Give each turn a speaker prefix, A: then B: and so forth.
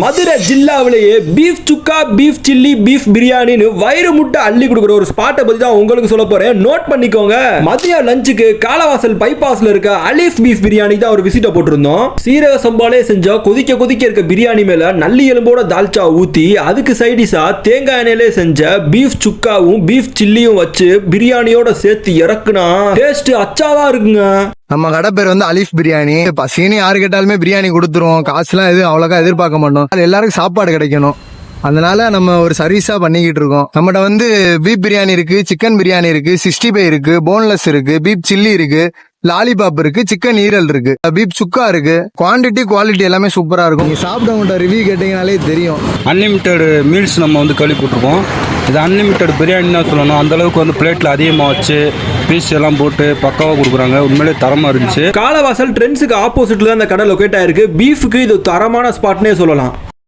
A: Madurai ஜில்லாவிலேயே beef sukka beef chilli beef பிரியாணின்னு வயிறு முட்டை அள்ளி கொடுக்குற ஒரு ஸ்பாட்டை பத்தி தான் உங்களுக்கு சொல்ல போறேன். நோட் பண்ணிக்கோங்க. மதிய லஞ்சுக்கு காலவாசல் பைபாஸ்ல இருக்க அலீஃப் பீஃப் பிரியாணி தான் ஒரு விசிட்ட போட்டிருந்தோம். சீரக சம்பாலே செஞ்ச கொதிக்க கொதிக்க இருக்க பிரியாணி மேல நல்லி எலும்போட தால்ச்சா ஊத்தி அதுக்கு சைடிஷாக தேங்காய் எண்ணெயிலே செஞ்ச பீஃப் சுக்காவும் பீஃப் சில்லியும் வச்சு பிரியாணியோட சேர்த்து இறக்குனா டேஸ்ட் அச்சாவா இருக்குங்க.
B: நம்ம கடை பேர் வந்து அலிஃப் பிரியாணி. பசின்னு யாரு கேட்டாலுமே பிரியாணி கொடுத்துருவோம். காசுலாம் எதுவும் அவ்வளோக்கா எதிர்பார்க்க மாட்டோம். அது எல்லாருக்கும் சாப்பாடு கிடைக்கணும். அதனால நம்ம ஒரு சர்வீஸா பண்ணிக்கிட்டு இருக்கோம். நம்மகிட்ட வந்து பீப் பிரியாணி இருக்கு சிக்கன் பிரியாணி இருக்கு சிக்ஸ்டி ஃபைவ் இருக்கு போன்லெஸ் இருக்கு பீப் சில்லி இருக்கு. லாலிபாப் இருக்கு சிக்கன் ஈரல் இருக்கு பீப் சுக்கா இருக்கு குவாண்டிட்டி குவாலிட்டி எல்லாமே சூப்பரா இருக்கும். நீங்க சாப்பிட்டவங்கள்ட்ட ரிவ்யூ கேட்டீங்கனாலே தெரியும்.
C: அன்லிமிட்டெட் மீல்ஸ் நம்ம வந்து கேள்விப்பட்டிருக்கோம் இது அன்லிமிட்டெட் பிரியாணி தான் சொல்லணும். அந்த அளவுக்கு வந்து பிளேட்டில் அதிகமாக வச்சு பீஸ் எல்லாம் போட்டு பக்காவாக கொடுக்குறாங்க. உண்மையிலே தரமாக இருந்துச்சு.
A: காலவாசல் ட்ரெண்ட்ஸுக்கு ஆப்போசிட்ல தான் இந்த கடை லொக்கேட் ஆயிருக்கு. பீஃபுக்கு இது தரமான ஸ்பாட்னே சொல்லலாம்.